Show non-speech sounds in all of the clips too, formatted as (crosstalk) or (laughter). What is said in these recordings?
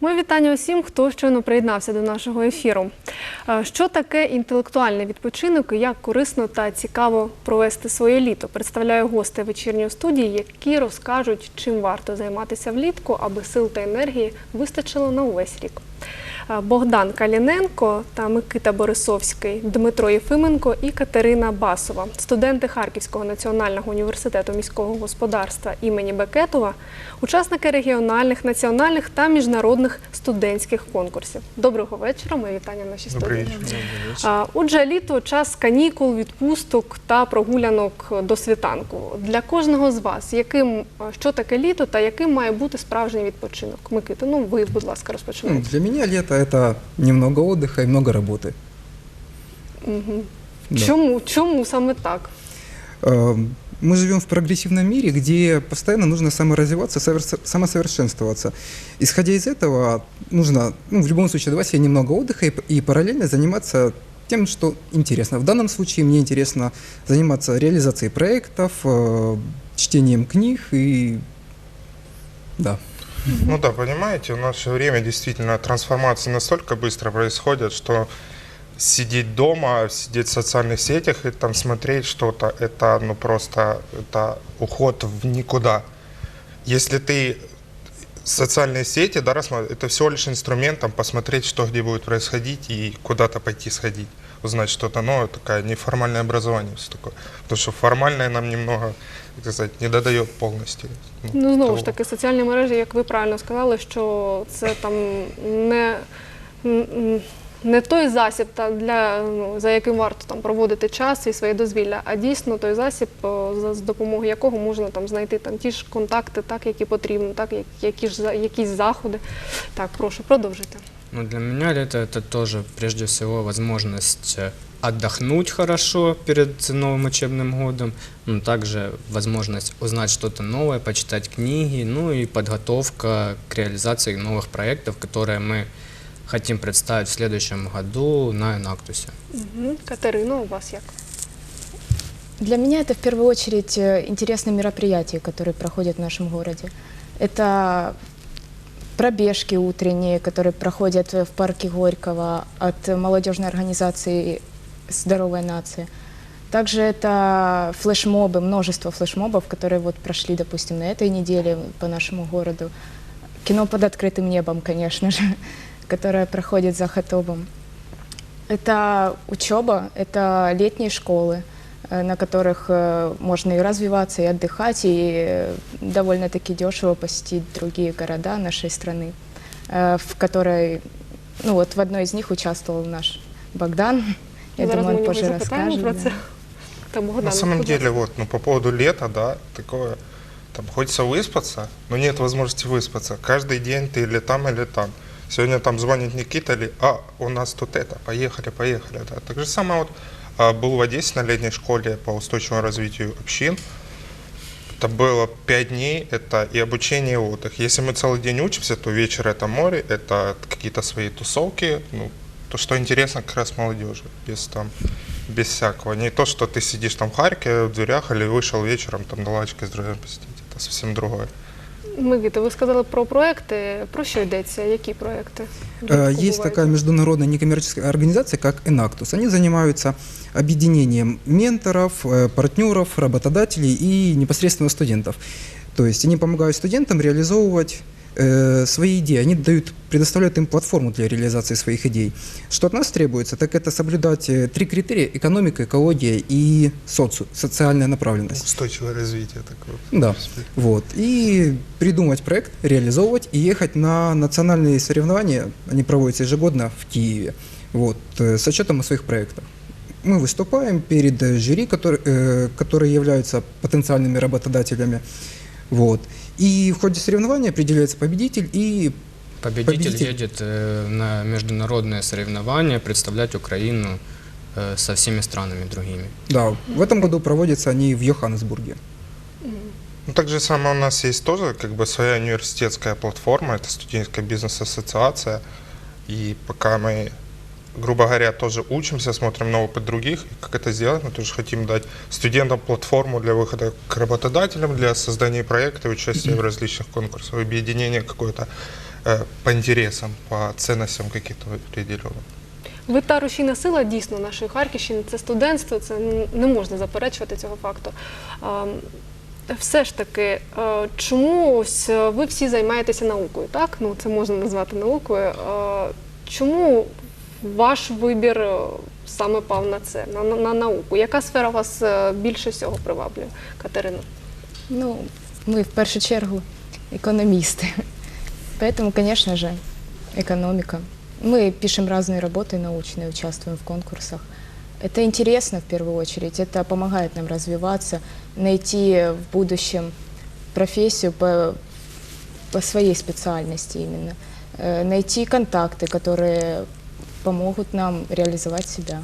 Моє вітання усім, хто щойно приєднався до нашого ефіру. Е, Що таке інтелектуальний відпочинок і як корисно та цікаво провести своє літо? Представляю гостей вечірньої студії, які розкажуть, чим варто займатися влітку, аби сил та енергії вистачило на увесь рік. Богдан Каліненко та Микита Борисовський, Дмитро Єфименко і Катерина Басова, студенти Харківського національного університету міського господарства імені Бекетова, учасники регіональних, національних та міжнародних студентських конкурсів. Доброго вечора. Моє вітання нашій Добрий студії. вечір. Отже, літо час канікул, відпусток та прогулянок до світанку. Для кожного з вас, яким що таке літо та яким має бути справжній відпочинок? Микита, ну ви, будь ласка, Ну, розпочинайте. Для меня лето это немного отдыха и много работы. Мгм. Да. Чому? Чому саме так? Э, Мы живем в прогрессивном мире, где постоянно нужно саморазвиваться, самосовершенствоваться. Исходя из этого, нужно, ну, в любом случае, давать себе немного отдыха и, и параллельно заниматься тем, что интересно. В данном случае мне интересно заниматься реализацией проектов, э, чтением книг и да. Ну да, понимаете, в наше время действительно трансформации настолько быстро происходят, что сидеть дома, сидеть в социальных сетях и там смотреть что-то, это ну просто это уход в никуда. Если ты социальные сети, да, это всего лишь инструмент там, посмотреть, что где будет происходить и куда-то пойти сходить, узнать что-то новое, такое неформальное образование все такое. Потому что формальное нам немного, как сказать, не додает полностью. Ну знову ж таки, соціальні мережі, як ви правильно сказали, що це там не. Не той засіб, та для ну, за яким варто там проводити час і своє дозвілля, а дійсно той засіб, з допомогою якого можна там знайти там ті ж контакти, так які потрібно, так як- які ж за- якісь заходи. Так, прошу, продовжуйте. Ну, для меня лето это тоже прежде всего возможность э, отдохнуть хорошо перед новым учебным годом, ну, также возможность узнать что-то новое, почитать книги, ну и подготовка к реализации новых проектов, которые мы хотим представить в следующем году на Энактусе. Угу. Катерина, у вас як? Для меня это в первую очередь э, интересные мероприятия, которые проходят в нашем городе. Это пробежки утренние, которые проходят в парке Горького от молодежной организации «Здоровая нация». Также это флешмобы, множество флешмобов, которые вот прошли, допустим, на этой неделе по нашему городу. Кино под открытым небом, конечно же, (laughs) которое проходит за Хатобом. Это учеба, это летние школы, э, на которых э, можно и развиваться, и отдыхать, и э, довольно-таки дешево посетить другие города нашей страны, в которой, ну вот в одной из них участвовал наш Богдан. (laughs) Я Зараз думаю, у нього позже расскажет. про да. це. Та Богдан, На самом ласка. деле, вот, ну, по поводу лета, да, такое, там, хочется выспаться, но нет возможности выспаться. Каждый день ты или там, или там. Сегодня там звонит Никита, или, а, у нас тут это, поехали, поехали, да. Так же самое вот, а, был в Одессе на летней школе по устойчивому развитию общин. Это было пять дней, это и обучение, и отдых. Если мы целый день учимся, то вечер это море, это какие-то свои тусовки, ну, то, что интересно как раз молодежи, без там, без всякого. Не то, что ты сидишь там в Харькове в дверях или вышел вечером там на лавочке с друзьями посидеть. Это совсем другое. Микита, ви сказали про проекти. Про що йдеться? Які проекти? Э, Есть такая международная некоммерческая организация, как Enactus. Они занимаются объединением менторов, э, партнеров, работодателей и непосредственно студентов. То есть они помогают студентам реализовывать э, свои идеи. Они дают, предоставляют им платформу для реализации своих идей. Что от нас требуется, так это соблюдать э, три критерия – экономика, экология и соци- социальная направленность. Устойчивое развитие такое. Да. Вот. И придумать проект, реализовывать и ехать на национальные соревнования. Они проводятся ежегодно в Киеве. Вот, э, с отчетом о своих проектах. Мы выступаем перед жюри, которые, э, которые являются потенциальными работодателями. Вот. И в ходе соревнования определяется победитель и Победитель, Победитель. едет э, на международные соревнования представлять Украину э, со всеми странами другими. да, в этом году проводятся они в Йоханнесбурге. Ну, так же самое у нас есть тоже как бы своя университетская платформа, это студенческая бизнес-ассоциация. И пока мы, грубо говоря, тоже учимся, смотрим на опыт других, и как это сделать, мы тоже хотим дать студентам платформу для выхода к работодателям, для создания проекта, участия в различных конкурсах, объединения какое-то э, по интересам, по ценностям каким-то определенным. Ви та рушійна сила дійсно нашої Харківщини, це студентство, це н- не можна заперечувати цього факту. А, Все ж таки, е, чому ось е, ви всі займаєтеся наукою, так? Ну, це можна назвати наукою. Е, Чому ваш вибір е, саме пав на це, на, на, на науку? Яка сфера вас е, більше всього приваблює, Катерина? Ну, мы в першу чергу экономисты. Поэтому, конечно же, экономика. Мы пишем разные работы научные, участвуем в конкурсах. Это интересно в первую очередь, это помогает нам развиваться, найти в будущем профессию по, по своей специальности именно, Э, найти контакты, которые помогут нам реализовать себя.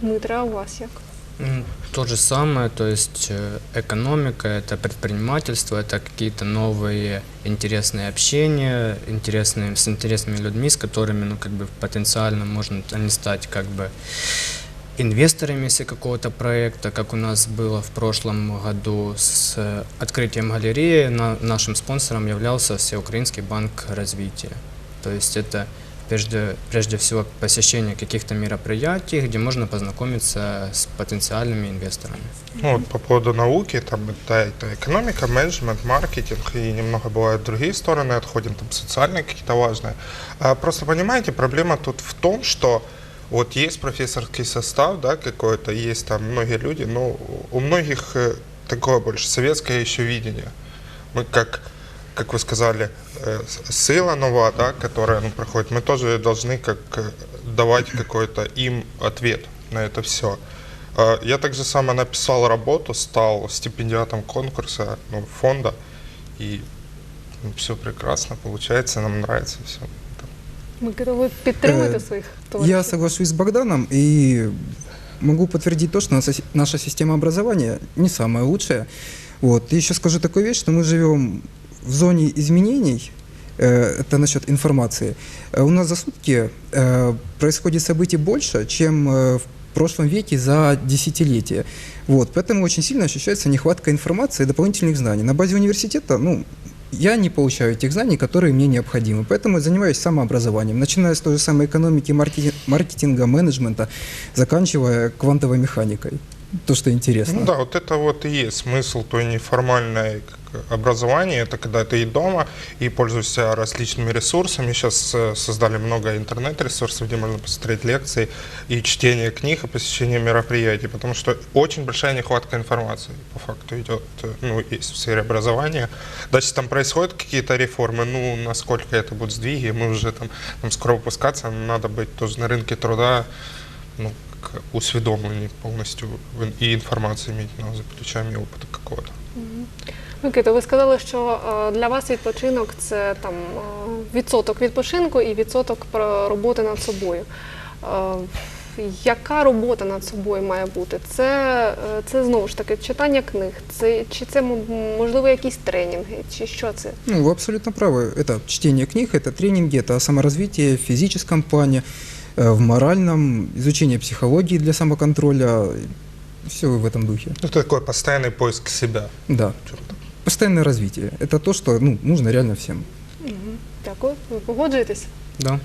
Дмитре, а у вас як? М, То же самое, то есть э, экономика, это предпринимательство, это какие-то новые интересные общения, интересные, с интересными людьми, с которыми, ну, как бы потенциально можно они стать как бы инвесторами, если какого-то проекта, как у нас было в прошлом году с э, открытием галереи, на, нашим спонсором являлся Всеукраинский банк развития. То есть это прежде, прежде всего посещение каких-то мероприятий, где можно познакомиться с потенциальными инвесторами. Ну, вот по поводу науки, там да, это экономика, менеджмент, маркетинг и немного бывают другие стороны, отходим там социальные какие-то важные. А просто понимаете, проблема тут в том, что вот есть профессорский состав, да, какой-то, есть там многие люди, но у многих э, такое больше советское еще видение. Мы как, как вы сказали, э, с- сила нова, да, которая ну, проходит, мы тоже должны как э, давать какой-то им ответ на это все. А, Я также само написал работу, стал стипендиатом конкурса, ну, фонда, и все прекрасно получается, нам нравится все. Микита, ви підтримуєте Е, своїх Я товаришів? соглашусь с Богданом и могу подтвердить то, что наша, си- наша система образования не самая лучшая. Вот. И еще скажу такую вещь, что мы живем в зоне изменений, э, это насчет информации. Э, У нас за сутки э, происходит событий больше, чем в прошлом веке за десятилетия. Вот. Поэтому очень сильно ощущается нехватка информации и дополнительных знаний. На базе университета, ну, я не получаю тех знаний, которые мне необходимы. Поэтому я занимаюсь самообразованием, начиная с той же самой экономики, маркетинга менеджмента, заканчивая квантовой механикой. То, что интересно. Ну да, вот это вот и есть смысл той неформальной образования, это когда ты и дома, и пользуешься различными ресурсами. Сейчас э, создали много интернет-ресурсов, где можно посмотреть лекции, и чтение книг, и посещение мероприятий, потому что очень большая нехватка информации по факту идет, э, ну, в сфере образования. Если там происходят какие-то реформы, ну, насколько это будут сдвиги, мы уже там, там скоро выпускаться, надо быть тоже на рынке труда, ну, к усвідомлені повністю в- і інформацію мати ну, за плечами опиту какого-то. Микита, ви сказали, що е, для вас відпочинок це там е, відсоток відпочинку і відсоток про роботи над собою. Е, Яка робота над собою має бути? Це, е, це знову ж таки читання книг, це чи це м- можливо якісь тренінги, чи що це? Ну, вы абсолютно правы. Это чтение книг, это тренинги, это саморазвитие в физическом плане, э, В моральном, изучение психологии для самоконтроля. Все в этом духе. Ну, такой постоянный поиск себя. Да. Чё-то. Постоянное развитие. Это то, что ну, нужно реально всем. Дякую. Ви погоджуєтесь? Да.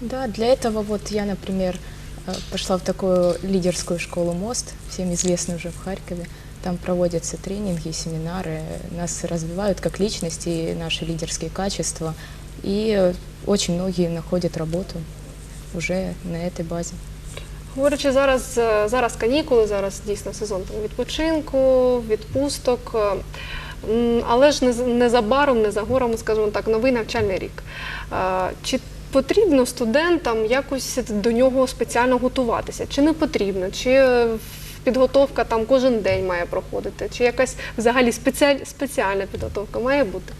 Да, для этого вот я, например, э, пошла в такую лидерскую школу МОСТ, всем известную уже в Харькове. Там проводятся тренинги, семинары, нас развивают как личности, и наши лидерские качества. И э, очень многие находят работу уже на этой базе. Говорячи зараз, е, зараз канікули, зараз дійсно сезон там, відпочинку, відпусток. е, Але ж незабаром, не за горами, скажімо так, новий навчальний рік. Е, Чи потрібно студентам якось до нього спеціально готуватися? Чи не потрібно? Чи підготовка там кожен день має проходити? Чи якась взагалі спеціаль- спеціальна підготовка має бути?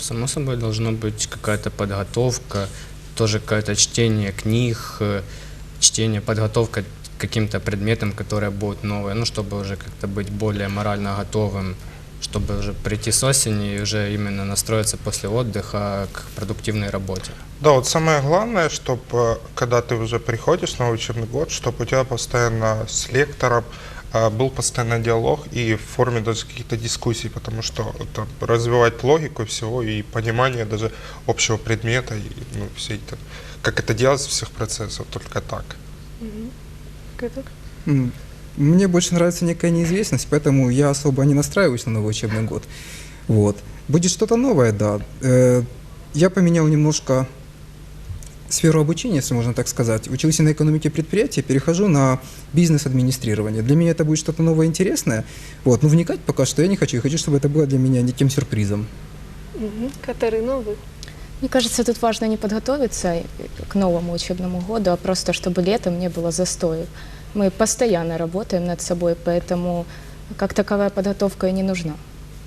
Само собой должна быть какая-то подготовка, тоже какое-то чтение книг, э, чтение, подготовка к каким-то предметам, которые будут новые, ну, чтобы уже как-то быть более морально готовым, чтобы уже прийти с осени и уже именно настроиться после отдыха к продуктивной работе. Да, вот самое главное, чтобы когда ты уже приходишь на учебный год, чтобы у тебя постоянно с лектором был постоянный диалог и в форме даже каких-то дискуссий, потому что это развивать логику всего и понимание даже общего предмета, и, ну, все это, как это делается всех процессов, только так. М, Мне больше нравится некая неизвестность, поэтому я особо не настраиваюсь на новый учебный год. Вот. Будет что-то новое, да. Э, Я поменял немножко сферу обучения, если можно так сказать. Учился на экономике предприятия, перехожу на бизнес-администрирование. Для меня это будет что-то новое, интересное. Вот. Но вникать пока что я не хочу. Я хочу, чтобы это было для меня неким сюрпризом. Угу. Катерина, ви? Мне кажется, тут важно не подготовиться к новому учебному году, а просто чтобы летом не было застоев. Мы постоянно работаем над собой, поэтому как таковая подготовка и не нужна,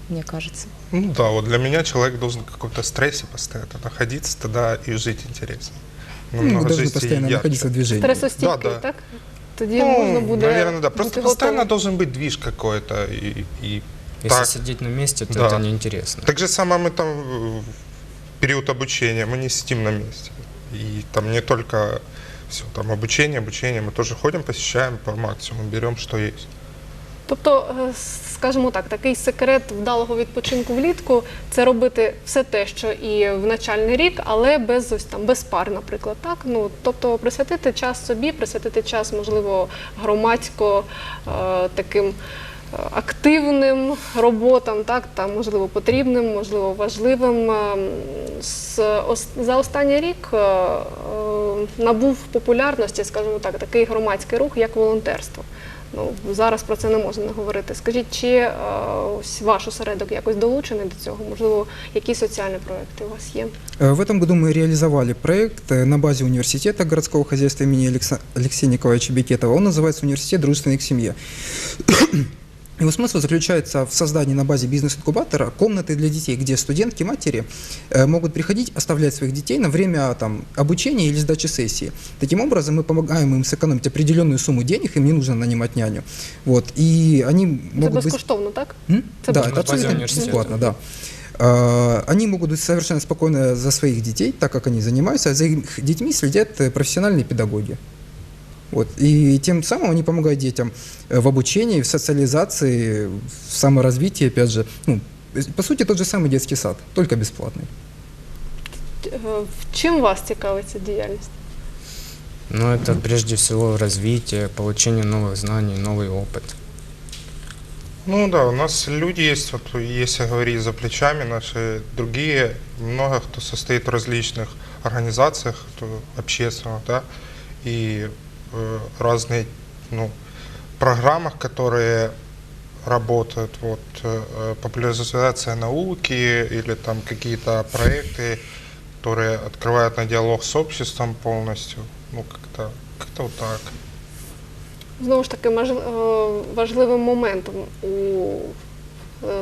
мне кажется. Ну да, вот для меня человек должен в каком-то стрессе постоянно находиться, тогда и жить интересно. Ну, Намного должны постоянно ярче. находиться в движении. Стресостійкий, Да, да. так? Тоді можна буде. наверное, да. Просто постоянно готовим. должен быть движ какой-то. И, и Если так. сидеть на месте, то Да. это неинтересно. Так же самое мы там в период обучения, мы не сидим на месте. И там не только все, там обучение, обучение, мы тоже ходим, посещаем по максимуму, берем, что есть. Тобто, е, скажімо так, такий секрет вдалого відпочинку влітку це робити все те, що і в начальний рік, але без ось там без пар, наприклад, так. Ну тобто присвятити час собі, присвятити час, можливо, громадсько е, таким. е, Активним роботам, так там можливо потрібним, можливо важливим. Е, ос- за останній рік набув популярності, скажімо так, такий громадський рух, як волонтерство. Ну зараз про це не можна не говорити. Скажіть, чи е, ось ваш осередок якось долучений до цього? Можливо, які соціальні проекти у вас є? Э, В этом году мы реализовали проект э, на базе университета городского хозяйства имени Алекса- Алексея Николаевича Бекетова. Он называется «Университет дружественный к семье». Его смысл заключается в создании на базе бизнес-инкубатора комнаты для детей, где студентки, матери э, могут приходить, оставлять своих детей на время там, обучения или сдачи сессии. Таким образом, мы помогаем им сэкономить определенную сумму денег, им не нужно нанимать няню. Вот, и они Це могут быть... безкоштовно, так? М? Это да, это абсолютно бесплатно, да. А, Они могут быть совершенно спокойно за своих детей, так как они занимаются, а за их детьми следят э, профессиональные педагоги. Вот. И тем самым они помогают детям э, в обучении, в социализации, в саморазвитии, опять же. Ну, то есть, по сути, тот же самый детский сад, только бесплатный. Е, в Чим вас цікавить ця діяльність? Но это прежде всего развитие, получение новых знаний, новый опыт. Ну да, у нас люди есть, вот если говорить за плечами, наши другие, много кто состоит в различных организациях то общественных, да, и э, разные ну, программах, которые работают, вот э, популяризация науки или там какие-то проекты, которые открывают на диалог с обществом полностью, ну как-то как-то вот так. Знову ж таки, е, важливим моментом у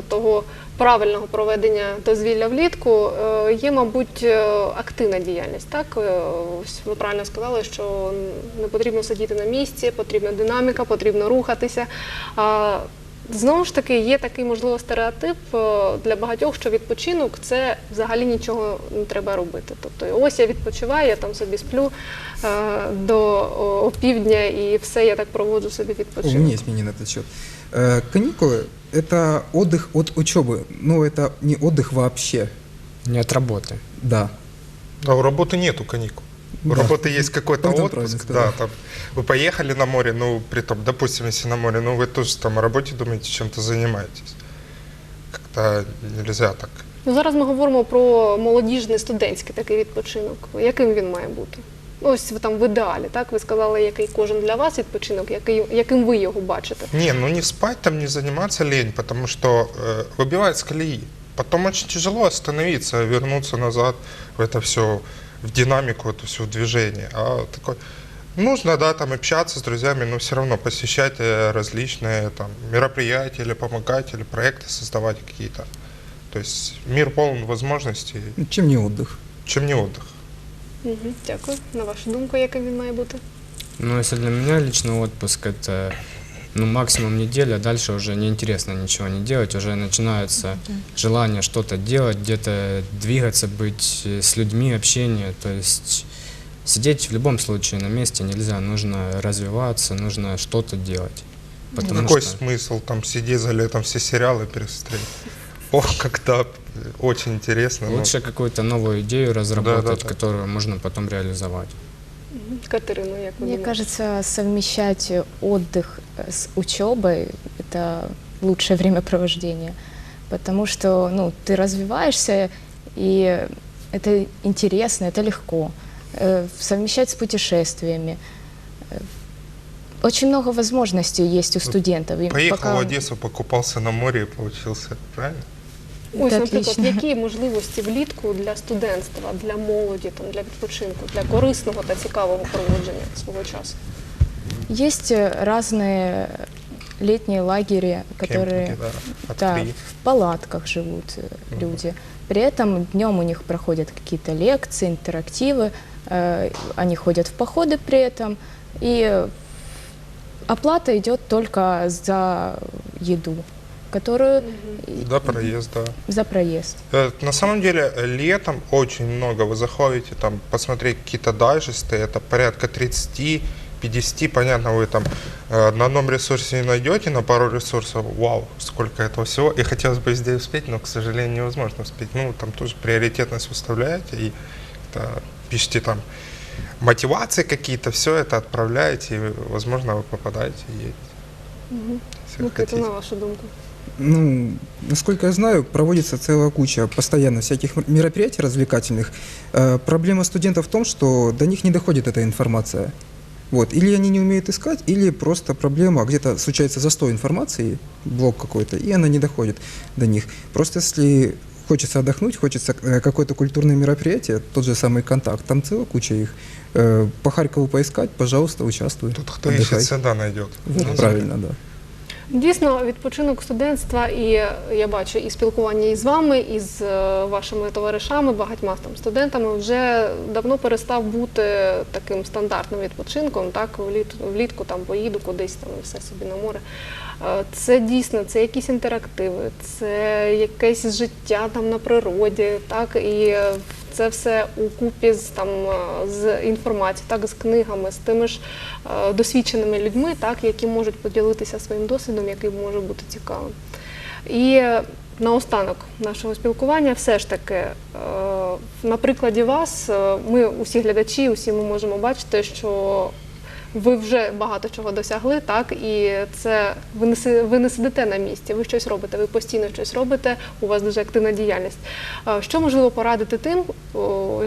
того правильного проведення дозвілля влітку е, є, мабуть, е, активна діяльність. Так, Е, ось ви правильно сказали, що не потрібно сидіти на місці, потрібна динаміка, потрібно рухатися. А, Знову ж таки, є такий можливо стереотип е, для багатьох, що відпочинок це взагалі нічого не треба робити. Тобто, ось я відпочиваю, я там собі сплю е, до о, опівдня і все, я так проводжу собі У меня відпочинок. есть мнение на этот счет. Э, Каникулы – это отдых от учебы, но это не отдых вообще. Не от работы. Да. А у работы нету каникул. У Да. работы есть какой-то Об этом правильно отпуск, сказал. да, там вы поехали на море, ну, при том, допустим, если на море, ну, вы тоже там о работе думаете, чем-то занимаетесь. Как-то нельзя так. Ну, зараз ми говоримо про молодіжний студентський такий відпочинок. Яким він має бути? Ну, Ось ви там в ідеалі, так? Ви сказали, який кожен для вас відпочинок, який, яким ви його бачите. Не, ну не спать там, не заниматься лень, потому что э, выбивает с колеи. Потом очень тяжело остановиться, вернуться назад в это все, в динамику, это все движение. А такой, нужно, да, там общаться с друзьями, но все равно посещать э, различные там мероприятия или помогать, или проекты создавать какие-то. То есть мир полон возможностей, Ну, Чем не отдых? чем не отдых. Угу, дякую. На вашу думку, яким він має бути? Но если для меня лично отпуск это ну, максимум неделя, а дальше уже неинтересно ничего не делать, уже начинается желание что-то делать, где-то двигаться, быть с людьми, общение, то есть сидеть в любом случае на месте нельзя, нужно развиваться, нужно что-то делать. потому Какой что... смысл там сидеть за летом все сериалы пересмотреть? Ох, когда очень интересно. ну, Лучше какую-то новую идею разработать, да. которую можно потом реализовать. Катерино, як Мне кажется, совмещать отдых э, с учебой – это лучшее времяпровождение, потому что ну, ты развиваешься, и это интересно, это легко. Э, Совмещать с путешествиями. Э, Очень много возможностей есть у студентов. и Поехал пока- в Одессу, покупался на море и получился, правильно? Ось, Це наприклад, отлично. які можливості влітку для студентства, для молоді, там, для відпочинку, для корисного та цікавого проводження свого часу? Есть э, разные летние лагеря, которые Кемпинги, да, от да, При. в палатках живут э, Мгм. люди. При этом днем у них проходят какие-то лекции, интерактивы, э, они ходят в походы при этом, и э, оплата идет только за еду, которую Да, проезд, да. за проезд. Э, На самом деле летом очень много. Вы заходите там посмотреть какие-то дайджесты, это порядка 30 50, понятно, вы там э, на одном ресурсе не найдете, на пару ресурсов, вау, сколько этого всего. И хотелось бы везде успеть, но, к сожалению, невозможно успеть. Ну, там тоже приоритетность выставляете и это, пишите там мотивации какие-то, все это отправляете, и, возможно, вы попадаете и едете. Если Микита, хотите. на вашу думку. Ну, насколько я знаю, проводится целая куча постоянно всяких мероприятий развлекательных. Э, Проблема студентов в том, что до них не доходит эта информация. Вот. Или они не умеют искать, или просто проблема, где-то случается застой информации, блок какой-то, и она не доходит до них. Просто если хочется отдохнуть, хочется э, какое-то культурное мероприятие, тот же самый контакт, там целая куча их. Э, По Харькову поискать, пожалуйста, участвуй. Тут кто отдыхай. ищет, всегда найдет. Вот, правильно, да. Дійсно, відпочинок студентства, і я бачу і спілкування із вами, і з е, вашими товаришами, багатьма там студентами вже давно перестав бути таким стандартним відпочинком. Так, влітку, влітку там поїду кудись там і все собі на море. Е, Це дійсно це якісь інтерактиви, це якесь життя там на природі, так і це все у купі з там е, з інформацією, так з книгами, з тими ж е, досвідченими людьми, так які можуть поділитися своїм досвідом, який може бути цікавим. І наостанок нашого спілкування, все ж таки, е, на прикладі вас, ми усі глядачі, усі ми можемо бачити, що ви вже багато чого досягли, так і це ви не ви не сидите на місці, ви щось робите, ви постійно щось робите. У вас дуже активна діяльність. Що можливо порадити тим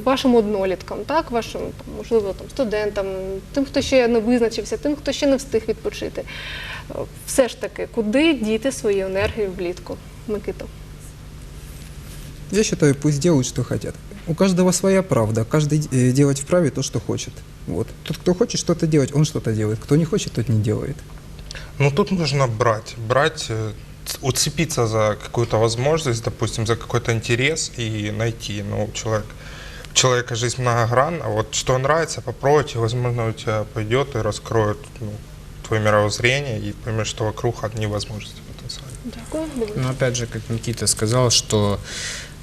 вашим одноліткам, так вашим можливо там студентам, тим, хто ще не визначився, тим, хто ще не встиг відпочити. Все ж таки, куди діти свою енергію влітку, Микито? Я считаю, пусть делают, что хотят. У каждого своя правда, каждый э, делать вправе то, что хочет. Вот. Тот, кто хочет что-то делать, он что-то делает. Кто не хочет, тот не делает. Ну, тут нужно брать, брать, э, уцепиться за какую-то возможность, допустим, за какой-то интерес и найти. Ну, человек, у человека жизнь многогранна, вот что нравится, попробуйте, возможно, у тебя пойдет и раскроет ну, твое мировоззрение, и поймешь, что вокруг одни возможности потенциальные. Но опять же, как Никита сказал, что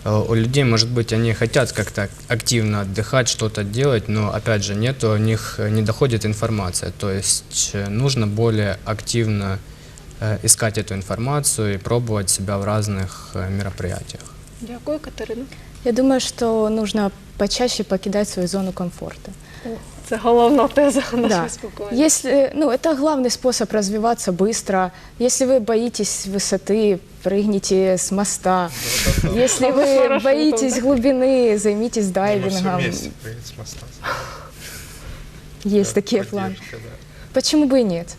у людей, может быть, они хотят как-то активно отдыхать, что-то делать, но, опять же, нет, у них э, не доходит информация. То есть э, нужно более активно э, искать эту информацию и пробовать себя в разных э, мероприятиях. Дякую, Катерина. Я думаю, что нужно почаще покидать свою зону комфорта. О, Це головна теза нашого (laughs) (laughs) Да. спілкування. Если, ну, это главный способ развиваться быстро. Если вы боитесь высоты, прыгните с моста. Если вы Парашютом, боитесь да? глубины, займитесь Мы все дайвингом. вместе приедем с моста. Есть Да, такие планы. поддержка, да. Почему бы и нет?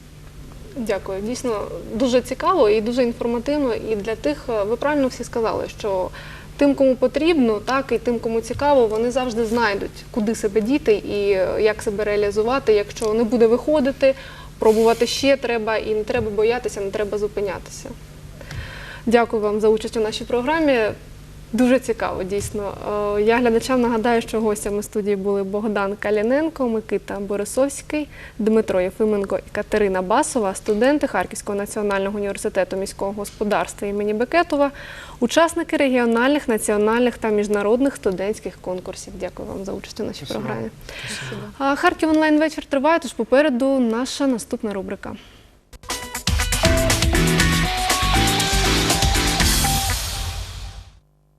Дякую. Дійсно дуже цікаво і дуже інформативно. І для тих, е, ви правильно всі сказали, що тим, кому потрібно, так і тим, кому цікаво, вони завжди знайдуть, куди себе діти і е, як себе реалізувати. Якщо не буде виходити, пробувати ще треба, і не треба боятися, не треба зупинятися. Дякую вам за участь у нашій програмі. Дуже цікаво, дійсно. Е, Я глядачам нагадаю, що гостями студії були Богдан Каліненко, Микита Борисовський, Дмитро Єфименко і Катерина Басова, студенти Харківського національного університету міського господарства імені Бекетова, учасники регіональних, національних та міжнародних студентських конкурсів. Дякую вам за участь у нашій програмі. А Харків онлайн вечір триває, тож попереду наша наступна рубрика.